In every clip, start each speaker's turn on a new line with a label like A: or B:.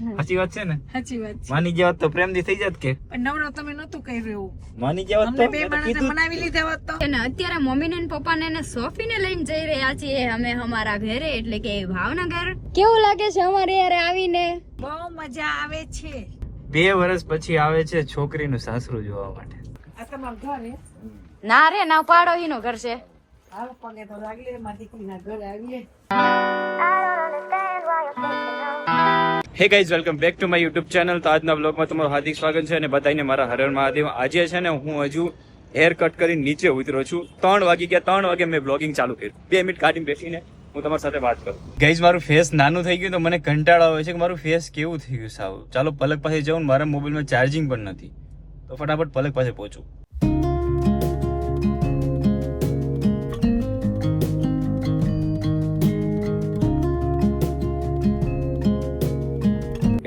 A: સાચી વાત છે ને?
B: સાચી વાત છે.
A: માની ગયા તો પ્રેમથી થઈ જાત કે?
B: પણ નવરો તમે નતું કર્યું એવું.
A: માની ગયા તો?
B: બે માણસે
A: મનાવી
B: બનાવી લીધા હોત તો.
C: અને અત્યારે મમ્મી ને પપ્પાને ને સોફીને લઈને જઈ રહ્યા છીએ અમે અમારા ઘરે એટલે કે ભાવનગર કેવું લાગે છે અમારે યારે આવીને?
B: બહુ મજા આવે છે.
A: બે વર્ષ પછી આવે છે છોકરીનું સાસરું જોવા માટે.
B: આ તમારું ઘર
C: ના રે ના પાડો હીનો ઘર છે.
B: હાલ પગે તો લાગી મારી દીકરીના ઘરે આવીએ.
A: Hey guys welcome back to my YouTube channel તો આજના બ્લોગમાં તમારું હાર્દિક સ્વાગત છે અને બધાને મારા હરણ મહાદેવ આજે છે ને હું હજુ હેર કટ કરીને નીચે ઉતરો છું. ત્રણ વાગી ગયા, ત્રણ વાગે મેં બ્લોગિંગ ચાલુ કર્યું. બે મિનિટ કાઢીને બેસીને હું તમારી સાથે વાત કરું. ગાઈઝ મારું ફેસ નાનું થઈ ગયું તો મને કંટાળો આવે છે કે મારું ફેસ કેવું થઈ ગયું સાવ. ચાલો પલક પાસે જાઉં મારા મોબાઈલમાં ચાર્જિંગ પણ નથી. તો ફટાફટ પલક પાસે પહોંચું.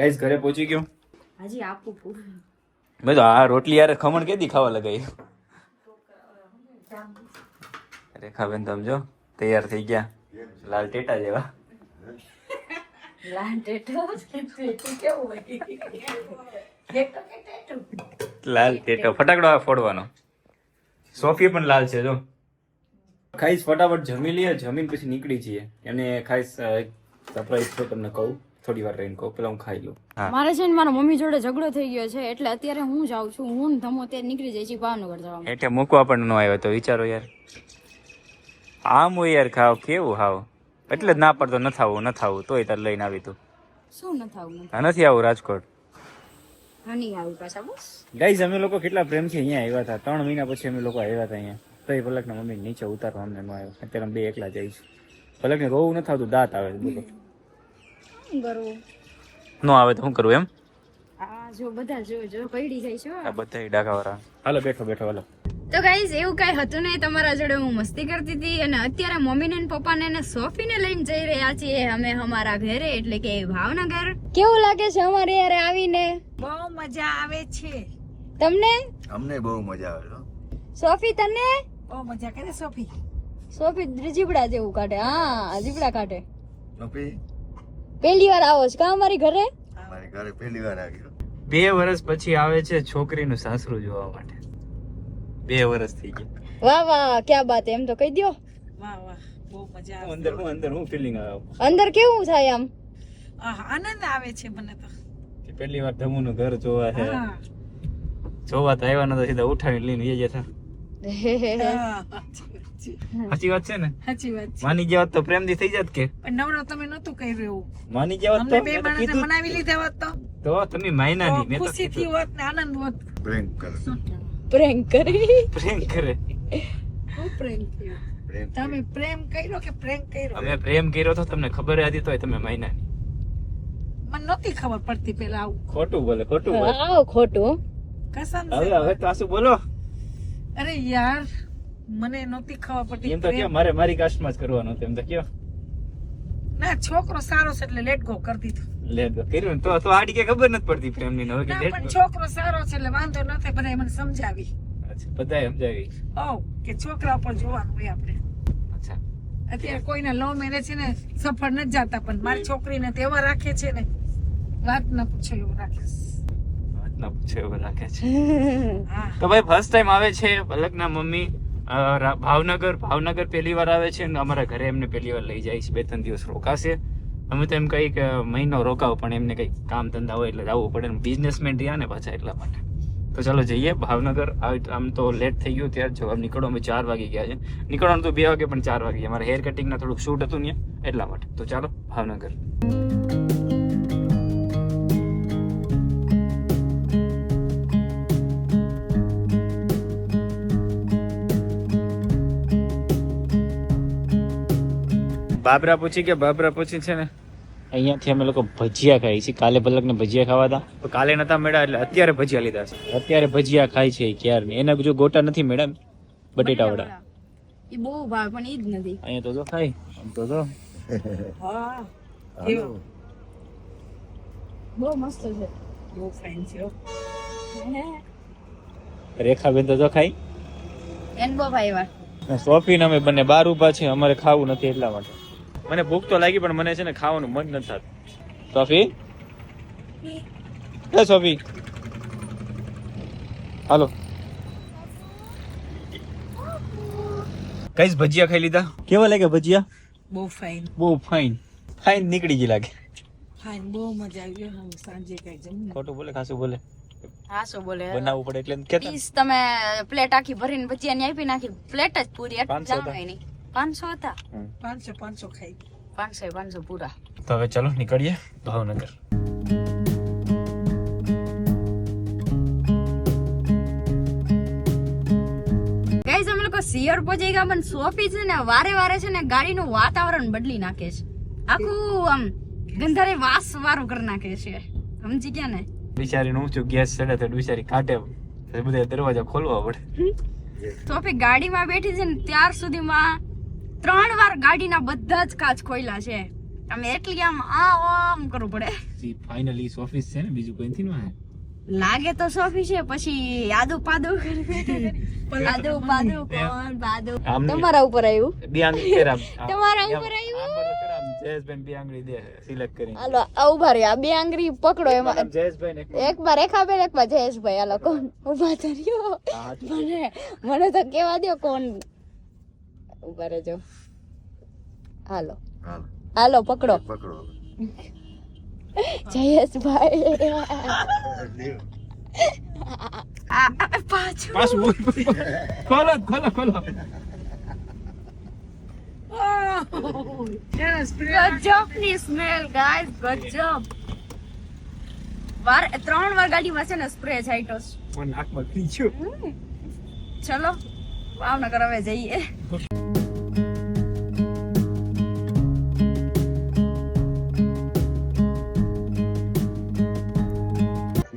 A: ગાઈઝ ઘરે પહોંચી ગયો.
C: હાજી આપું પૂરું.
A: મેં તો આ રોટલી યાર ખમણ કેદી ખાવા લગાવી રેખાબેન સમજો તૈયાર થઈ ગયા. લાલ ટેટા જેવા. લાલ ટેટો? ફટાકડો આ ફોડવાનો. સોફી પણ લાલ છે જો. ખાઈશ ફટાફટ જમી લઈએ જમીન પછી નીકળી જઈએ. એને ખાઈશ સરપ્રાઈઝ છે તમને કહું. થોડી વાર રહીને કહું પેલા હું ખાઈ લઉં.
C: મારે છે ને મારા મમ્મી જોડે ઝઘડો થઈ ગયો છે એટલે અત્યારે હું જાઉં છું હું ને ધમો તે નીકળી જાય છે ભાવનગર જવા
A: એટલે મૂકવા પણ ન આવ્યો તો વિચારો યાર. આમ હોય યાર ખાવ કેવું હાવ? એટલે જ ના પડતો ન થાવું ન થાવું તોય તાર લઈને આવી તું.
C: શું ન થાવું નથી
A: આવું રાજકોટ.
C: હની આવી પાછા બસ.
A: ગાઈઝ અમે લોકો કેટલા પ્રેમથી અહીંયા આવ્યા હતા. ત્રણ મહિના પછી અમે લોકો આવ્યા હતા અહીંયા. તો એ પલકના મમ્મી નીચે ઉતારવા અમને ન આવ્યો. અત્યારે અમે બે એકલા જઈશ. પલકને રોવું ન થતું દાંત આવે બોલો.
C: શું કરવું
A: નો આવે તો શું કરું એમ?
C: આ જો બધા જો જો પડી જાય છો
A: આ બધા ડાકાવાળા હાલો બેઠો બેઠો હાલો.
C: તો ગાઈઝ એવું કઈ હતું નહીં. તમારા જોડે હું મસ્તી કરતી હતી અને અત્યારે મમ્મીને ને પપ્પાને ને સોફીને લઈને જઈ રહ્યા છીએ અમે અમારા ઘરે એટલે કે ભાવનગર. કેવું લાગે છે અમારે યારે આવીને?
B: બહુ મજા આવે છે.
C: તમને?
D: અમને બહુ મજા આવે છે
C: સોફી તને?
B: બહુ મજા કરે સોફી.
C: સોફી જીબડા જેવું કાઢે. હા જીબડા કાઢે.
D: સોફી?
C: પહેલી વાર આવો છો. કા અમારી ઘરે?
D: મારી ઘરે પહેલી વાર આવ્યો.
A: બે વર્ષ પછી આવે છે છોકરીનું સાસરું જોવા માટે. બે વર્ષ થઈ ગયા.
C: વાહ વાહ ક્યાં બાત એમ તો કહી દ્યો.
B: વાહ વાહ બહુ મજા આવે
A: અંદર હું અંદર હું ફીલિંગ આવે.
C: અંદર કેવું થાય આમ?
B: આહ, આનંદ આવે છે મને તો.
A: કે પહેલી વાર ધમુનું ઘર જોવા છે. જોવા તો આવ્યા નતા સીધા ઉઠાવીને લઈને એ જતા
B: છે.
A: સાચી વાત છે ને?
B: સાચી વાત છે.
A: માની ગયા તો પ્રેમથી થઈ જાત કે.
B: નવરો તમે નતું કર્યું. એવું
A: માની ગયા તો?
B: બે માણસે મનાવી લીધા હોત તો?
A: તો તમે માયના ની મેં તો
B: ખુશી થી હોત ને આનંદ હોત.
D: પ્રેમ કરે.
C: પ્રેન્ક કરે.
A: પ્રેમ કરે.
B: હું પ્રેમ થયો. તમે પ્રેમ કર્યો કે પ્રેમ કર્યો?
A: અમે પ્રેમ કર્યો તો તમને ખબર હતી તોય તમે માયના ની
B: મને નહોતી ખબર પડતી પેલા આવું.
A: ખોટું બોલે ખોટું બોલે.
C: આવો ખોટું.
B: કસમ
A: હવે હવે તો આસુ બોલો.
B: અરે યાર મને નહોતી ખબર પડતી
A: એમ તો
B: કે
A: મારે મારી કાસ્ટમાં જ કરવાનું હતું એમ તો કયો.
B: ના છોકરો સારો છે એટલે લેટ ગો કરી દીધું.
A: લેટ તો કર્યું તો તો આડી કે ખબર નથી પડતી પ્રેમની ને હવે કે
B: પણ છોકરો સારો છે એટલે વાંધો નથી બધાય મને સમજાવી.
A: અચ્છા બધાય સમજાવી.
B: ઓ કે છોકરા પણ જોવાનું હોય આપણે.
A: અચ્છા.
B: અત્યારે કોઈને લવ મેરેજ છે ને સફળ નથી જતા પણ મારી છોકરીને તેવા રાખે છે ને વાત ન પૂછો એવું રાખે.
A: વાત ના પૂછે એવું રાખે છે. તો ભાઈ ફર્સ્ટ ટાઈમ આવે છે પલકના મમ્મી. ભાવનગર ભાવનગર પહેલી વાર આવે છે અને અમારા ઘરે એમને પહેલી વાર લઈ જાય છે. બે ત્રણ દિવસ રોકાશે. અમે તો એમ કંઈક મહિનો રોકાવ, પણ એમને કંઈક કામ ધંધા હોય એટલે જવું પડે. બિઝનેસમેન રહ્યા ને પાછા એટલા માટે. તો ચાલો જઈએ, ભાવનગર. આમ તો લેટ થઈ ગયું ત્યારે. જો નીકળો, અમે ચાર વાગે ગયા છે. નીકળવાનું તો બે વાગે, પણ ચાર વાગે. અમારે મારે હેર કટિંગના થોડુંક શૂટ હતું ને, એટલા માટે. તો ચાલો, ભાવનગર. બાબરા પૂછી કે બાબરા પૂછી છે ને? અહીંયાથી અમે લોકો ભજીયા ખાઈએ છીએ. કાલે પલક ને ભજીયા ખાવા હતા. કાલે નતા મેળા એટલે અત્યારે ભજીયા લીધા છે. અત્યારે ભજીયા ખાય છે ક્યાર એના બીજો ગોટા નથી મેળા બટેટા વડા.
C: એ બહુ ભાવ પણ ઈ જ નથી.
A: અહીંયા તો જો ખાય. આમ તો જો.
B: હા.
C: બહુ મસ્ત છે.
B: બહુ ફાઇન છે
A: રેખાબેન તો જો ખાઈ
C: એન બહુ ભાઈ
A: સોફી ને અમે બંને બાર ઊભા છે અમારે ખાવું નથી એટલા માટે. મને ભૂખ તો લાગી પણ મને છે ને ખાવાનું મન નથી થતું. સોફી? હે? સોફી? હાલો. કઈસ ભજીયા ખાઈ લીધા? કેવા લાગે ભજીયા?
B: બહુ ફાઇન
A: બહુ ફાઇન ફાઇન નીકળી ગઈ લાગે.
B: ફાઇન બહુ મજા આવી હું સાંજે કઈ જમ
A: ખોટું બોલે ખાસું બોલે.
C: હા બોલે.
A: બનાવવું પડે એટલે
C: તમે પ્લેટ આખી ભરીને ભજીયા ની આપી નાખી પ્લેટ જ પૂરી એટલું
A: પાંચસો
C: નહીં પાંચસો હતા?
B: પાંચસો પાંચસો ખાઈ
C: પાંચસો પાંચસો પૂરા.
A: તો હવે ચલો નીકળીએ ભાવનગર.
C: અમે લોકો સિયર પહોંચી ગયા પણ સોફી છે ને વારે વારે છે ને ગાડીનું વાતાવરણ બદલી નાખે છે. આખું આમ ગંધારે વાસ વારું કરી નાખે છે. સમજી ગયા ને?
A: બિચારી નું ઊંચું ગેસ ચડે તો બિચારી કાઢે બધા દરવાજા ખોલવા પડે.
C: તો ગાડીમાં બેઠી છે ને ત્યાર સુધીમાં ત્રણ વાર ગાડીના બધા જ કાચ ખોલ્યા છે. અમે એટલી આમ આ આમ કરવું પડે.
A: ફાઇનલી ઓફિસ છે ને બીજું કોઈ નથી ને
C: લાગે તો સોફી છે પછી આદુ પાદુ આદુ પાદુ કોણ પાદુ? તમારા ઉપર આવ્યું?
A: બે આંગળી ફેર
C: તમારા ઉપર આવ્યું?
A: આમ બધું ફેર આમ જયેશભાઈ બે આંગળી દે સિલેક્ટ કરી
C: હાલો ઊભા રહ્યા. બે આંગળી પકડો એમાં.
A: જયેશભાઈ એક
C: વાર રેખાબેન એક વાર જયેશભાઈ. હાલો કોણ?
A: ઊભા
C: મને મને તો કેવા દો કોણ ઊભા રહેજો. હાલો.
D: હાલો.
C: પકડો.
D: પકડો
C: જયેશભાઈ પાછું.
A: ખોલો ખોલો ખોલો.
C: સ્મેલ ગાઈસ ગજબ. વાર ત્રણ વાર ગાડીમાં છે ને સ્પ્રે છાંટ્યો છે.
A: નાકમાં
C: ચલો ભાવનગર હવે જઈએ.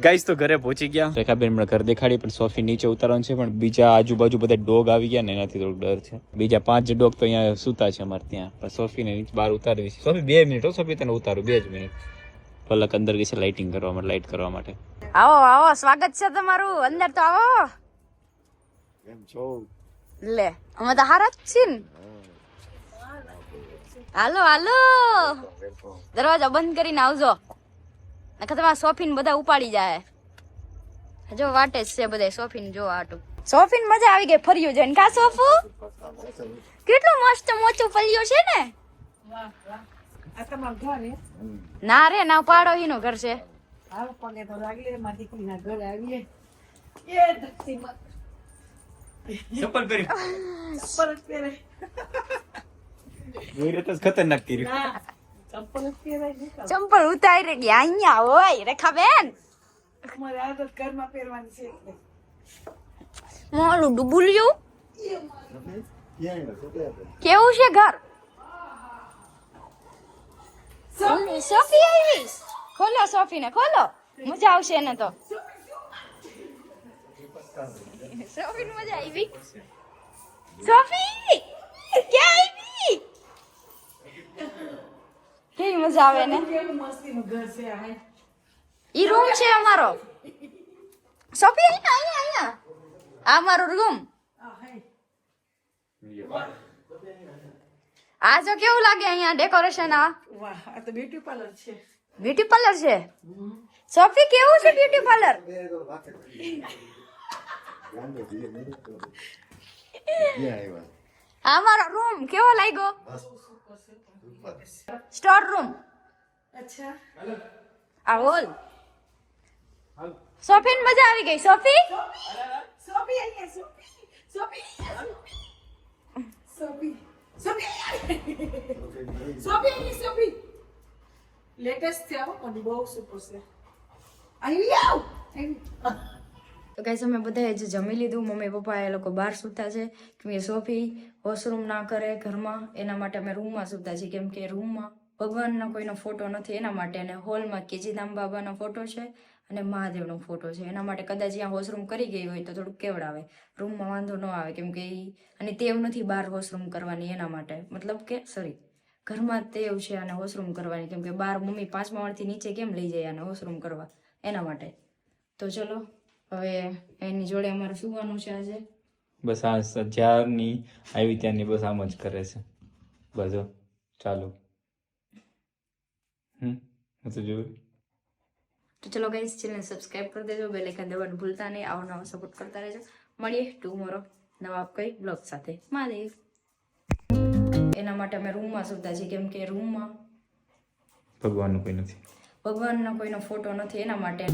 A: ગાઈસ તો ઘરે પહોંચી ગયા. રેખાબેન હમણાં ઘર દેખાડી પણ સોફી નીચે ઉતારવાનું છે પણ બીજા આજુબાજુ બધા ડોગ આવી ગયા ને એનાથી થોડું ડર છે. બીજા પાંચ ડોગ તો અહીંયા સૂતા છે અમારે ત્યાં. પણ સોફીને નીચે બહાર ઉતારવી છે સોફી બે મિનિટ હો સોફી તને ઉતારું બે જ મિનિટ. પલક અંદર ગઈ છે લાઇટિંગ કરવા માટે લાઇટ કરવા માટે.
C: આવો આવો સ્વાગત છે તમારું. અંદર તો આવો.
D: એમ છો?
C: લે અમે તો હારા જ છીએ ને. હાલો હાલો. દરવાજો બંધ કરીને આવજો. નકર તમારા સોફીન બધા ઉપાડી જાય જો વાટે જ છે બધા સોફીન જો આટું. સોફીન મજા આવી ગઈ ફર્યું છે. કા સોફુ કેટલું મસ્ત મોચું ફર્યું છે ને? ના રે ના પાડો હીનું ઘર છે.
A: ખતરનાક કર્યું.
C: ચંપલ ઉતારી ગયા અહીંયા હોય રેખા બેન મોલું ડુબુલ્યું. કેવું છે ઘર સોફી આવીશ ખોલો સોફી ને ખોલો મજા આવશે એને તો સોફી મજા આવી સોફી ક્યાં આવી કેવી મજા આવે ને. ઈ રૂમ છે અમારો. સોફી અહીંયા અહીંયા અહીંયા. આ મારો રૂમ
B: આ
C: જો કેવું લાગે અહીંયા ડેકોરેશન આ?
B: વાહ આ તો બ્યુટી પાર્લર છે.
C: બ્યુટી પાર્લર છે સોફી કેવું છે બ્યુટી પાર્લર આ મારો રૂમ કેવો લાગ્યો. Store room.
B: અચ્છા.
C: આ હોલ. સોફી મજા આવી ગઈ. સોફી?
B: સોફી અહીંયા Sophie Sophie Sophie. Sophie. Sophie Sophie. Latest છે અને બહુ સુપર છે. અહીં આવ અહીં.
C: તો ગાઈસ, અમે બધાએ જ જમી લીધું, મમ્મી પપ્પા એ લોકો બહાર સૂતા છે. કે સોફી વોશરૂમ ના કરે ઘરમાં, એના માટે અમે રૂમમાં સૂતા છીએ. કેમ કે રૂમમાં ભગવાનનો કોઈનો ફોટો નથી, એના માટે અને હોલમાં કેજીધામ બાબાનો ફોટો છે અને મહાદેવનો ફોટો છે. એના માટે કદાચ અહીંયા વોશરૂમ કરી ગઈ હોય તો થોડુંક કેવડાવે. રૂમમાં વાંધો ન આવે, કેમ કે એ અને તેવ નથી બહાર વોશરૂમ કરવાની એના માટે. મતલબ કે સોરી ઘરમાં તેવ છે અને વોશરૂમ કરવાની. કેમ કે બહાર મમ્મી પાંચમા માળથી નીચે કેમ લઈ જાય અને વોશરૂમ કરવા? એના માટે. તો ચલો હવે એની જોડે અમારે સુવાનું છે આજે.
A: બસ આ જ્યારની આવી ત્યારની બસ આમ જ કરે છે. બસ ચાલુ. હમ તો જોયું.
C: તો ચલો ગાઈસ ચેનલ સબસ્ક્રાઇબ કરી દેજો બેલ આઇકન દબાવવાનું ભૂલતા નહીં આવો નવો સપોર્ટ કરતા રહેજો. મળીએ ટુમોરો નવા કઈ બ્લોગ સાથે. મહાદેવ. એના માટે અમે રૂમમાં સુતા છીએ કેમ કે રૂમમાં
A: ભગવાનનો કોઈ નથી.
C: ભગવાનનો કોઈનો ફોટો નથી એના માટે.